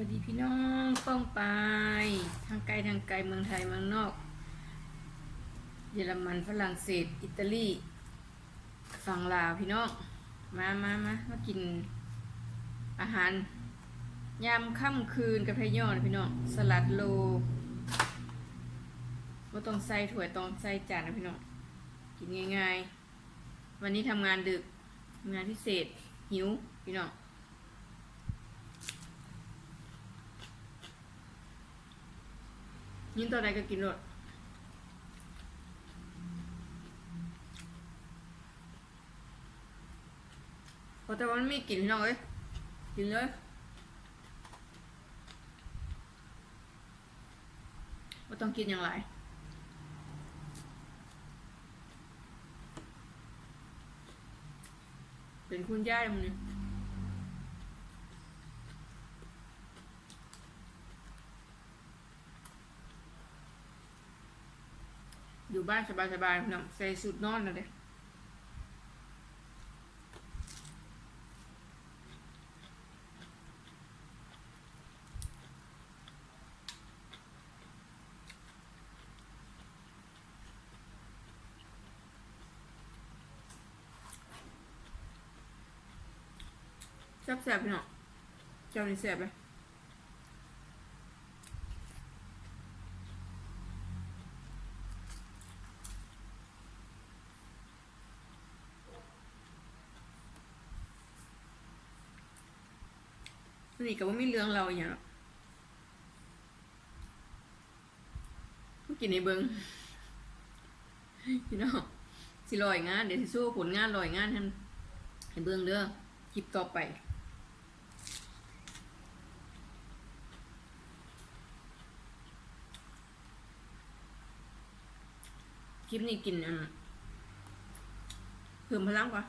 วัสดีพี่น้องป้องไป ทางไกลทางไกลเมืองไทยเมืองนอก เยอรมันฝรั่งเศส อิตาลีฝั่งลาวพี่น้องมามามามากินอาหาร ยามค่ำคืนกับพระยอดพี่น้องสลัดโลก็ต้องใส่ถ้วต้องใส่จานนะพี่น้องกินง่ายๆ วันนี้ทำงานดึกงานพิเศษหิวพี่น้อง ยินตัวใดก็กินรสเพราะแต่ว่ามันไม่กินพี่น้องเอ้ยกินเลยว่าต้องกินอย่างไรเป็นคุณย่ามันนี่อยู่ บ้านสบายๆพี่น้องใส่สูตรนอนเด้แซ่บๆพี่น้องเจ้านี่แซ่บไหม สนิทกับว่าไม่เรื่องเราอย่างเงี้ยหรอกมากินในเบิงพี่น้องสิลอยงาน เดี๋ยวสิสู้ผลงานลอยงานให้ให้เบิงเด้อคลิปต่อไปคลิปนี้กินอืมเพิ่มพลังกว่า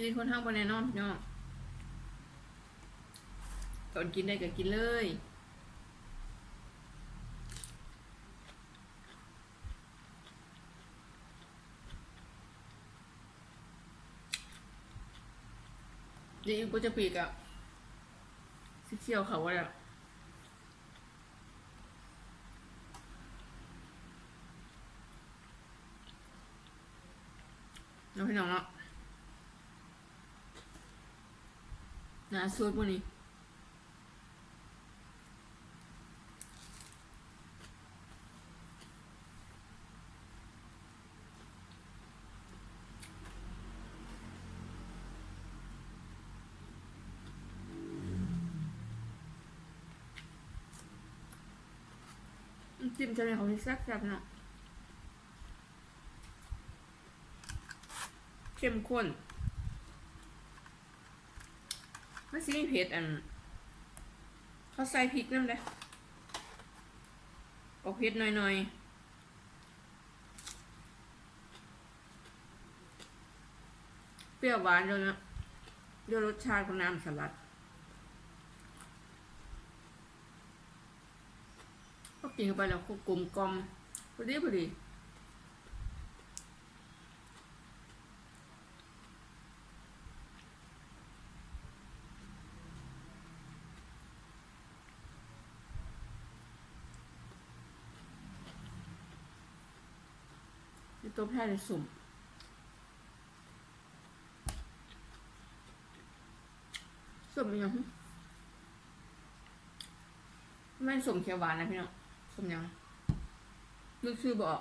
ชีวิตคนทางบนแน่นอนพี่น้องตอนกินได้ก็กินเลยเดี๋ยวอีกก็จะปีกอะซิเชียวเขาว่าอะน้องพี่น้องเนาะ นะสูตรพวกนี้จิ้มจะเป็นของที่แซ่บๆนะเข้มข้น มันสิมีเผ็ดอัน เขาใส่พริกน้ำเลยออกเผ็ดหน่อยๆเปรี้ยวหวานด้วยนะด้วยรสชาติของน้ำสลัด ก็กินเข้าไปแล้วก็กลมกลอมพอดีพอดี ตัวแพทย์เลยสุ่มสุ่มยังไม่สุ่มเขียวหวานนะพี่น้องสุ่มยังนึกชื่อบอก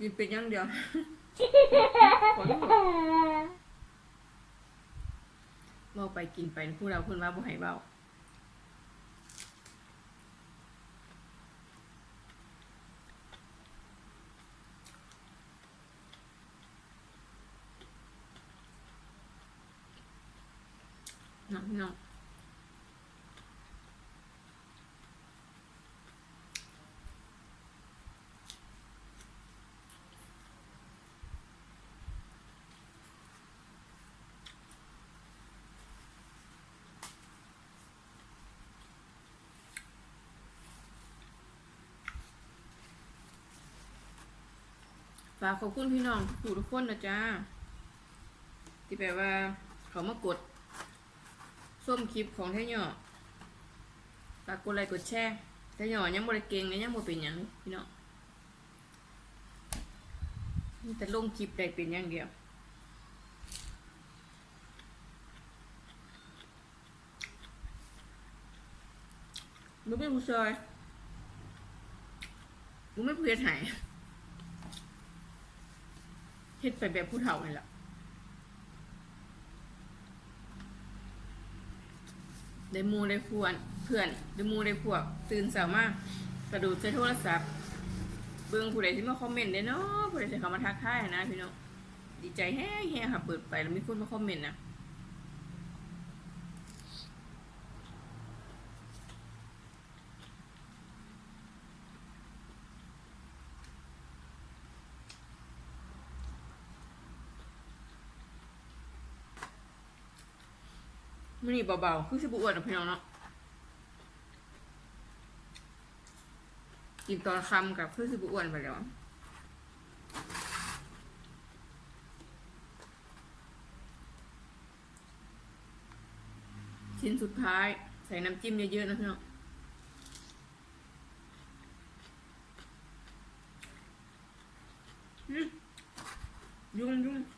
ยินเป็นอยังเดียวขอโทษเบาไปกินไปพูดเราพูดว่าบ่ให้เบา ฝากขอบคุณพี่น้องทุกทุกคนนะจ้า ที่แปลว่า เขามากดส้มคลิปของแท้หยอฝากกดไลค์กดแชร์แท้หยอยังบริเกงเลยยังบ่เป็นหยังพี่น้องมีแต่ลงคลิปได้เป็นอย่างเดียวบ่เป็นผู้ชายบ่ไม่ผู้เฮ็ดให้ เฮ็ดไปแบบผู้เฒ่านี่ล่ะได้มูได้พวนเพื่อนได้มูได้พวก ตื่นสามารถกระดูดใช้โทรศัพท์ เบิ่งผู้ใดที่มาคอมเมนต์ได้เนาะผู้ใดที่เขามาทักทายนะพี่น้องดีใจแฮ่แฮ่ค่ะเปิดไปแล้วมีคนมาคอมเมนต์นะ มันนี่เบาๆ คือสิบอ้วนอะพี่น้องเนาะ กินตอนคำกับคือสิบอ้วนไปแล้วชิ้นสุดท้ายใส่น้ำจิ้มเยอะๆนะพี่น้องยุ่งยุ่ง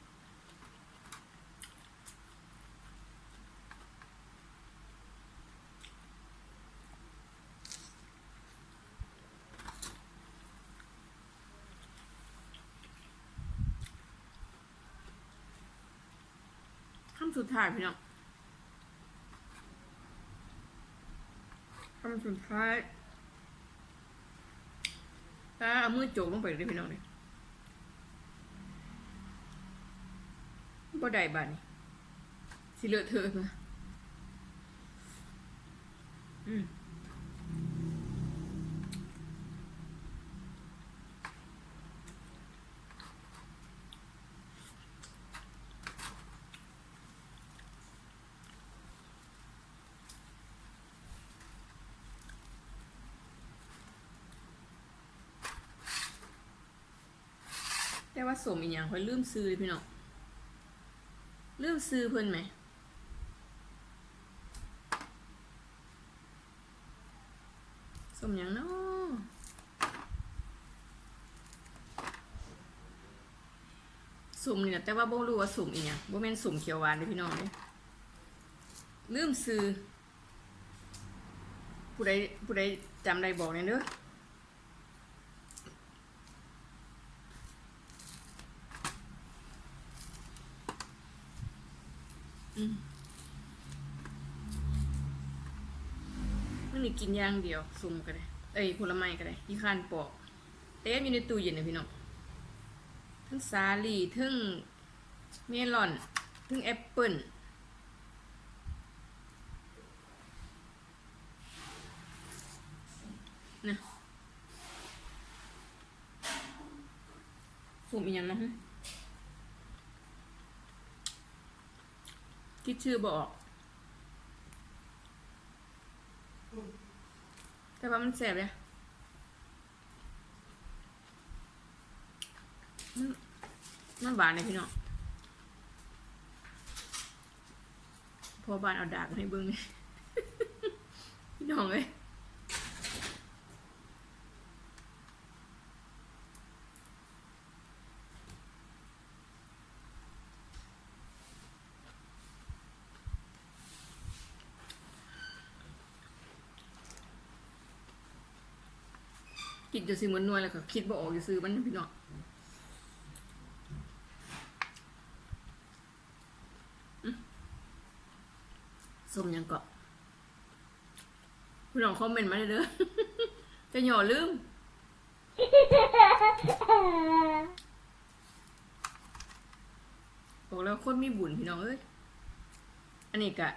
สุดท้ายพี่น้องคำสุดท้ายถ้าเอามือโจกลงไปเลยพี่น้องเลยบ่ได้บาดนี่สิเลอะเทอะมาอืม แต่ว่าสมอีกอย่างค่อยลืมซื้อเลยพี่น้องลืมซื้อเพิ่นไหมสมหยังเนาะสุ่มนี่นะแต่ว่าบ่รู้ว่าสุ่มอีหยังบ่แม่นสุ่มเขียวหวานเด้อพี่น้องเด้ลืมซื้อผู้ใดผู้ใดจำได้บอกแน่เด้อ มันนี่กินอย่างเดียวสุ่มก็ได้ เอ้ยผลไม้ก็ได้ยี่ข้านปอกเต็มอยู่ในตู้เย็นนะพี่น้องทั้งสาลี่ทั้งเมลอนทั้งแอปเปิ้ลนะสุ่มอีกอย่างนะฮะ คิดชื่อบออก แต่ว่ามันแสบเลยมันมันหวานเลยพี่น้องพอบานเอาดากมาให้เบิ้งเลยพี่น้องเลย กินจะซื้อเหมือนนวลแล้วก็คิดบ่ออกจะซื้อมันพี่น้องอืมส้มยังเกาะพี่น้องคอมเมนต์มาเลยเด้อจะหย่อลืมบอกแล้วคนมีบุญพี่น้องเอ้ย อันนี้กะ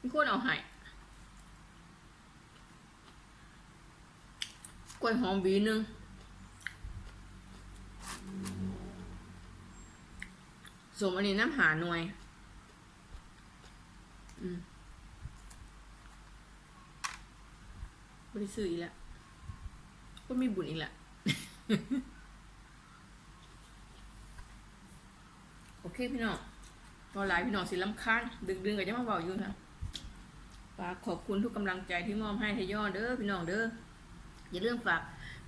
มีคนเอาให้ กล้วยหอมหวีหนึ่งสมอันนี้น้ำหาหน่วย อืมบริสุทธิ์อีกแล้วก็มีบุญอีกแล้วโอเคพี่น้องพอหลายพี่น้องสิลำคาญดึกๆก็จะมาเบาอยู่นะฝากขอบคุณทุกกำลังใจที่มอบให้ทยอเด้อพี่น้องเด้อ อย่าลืมฝาก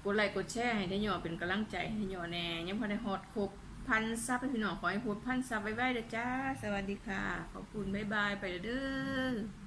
กดไลค์กดแชร์ให้ทยอเป็นกำลังใจให้ทยอแน่ยังพอได้ฮอดครบพันซับให้พี่น้องขอให้พูดพันซับไว้ๆเด้อจ้า สวัสดีค่ะ ขอบคุณบ๊ายบายไปเด้อ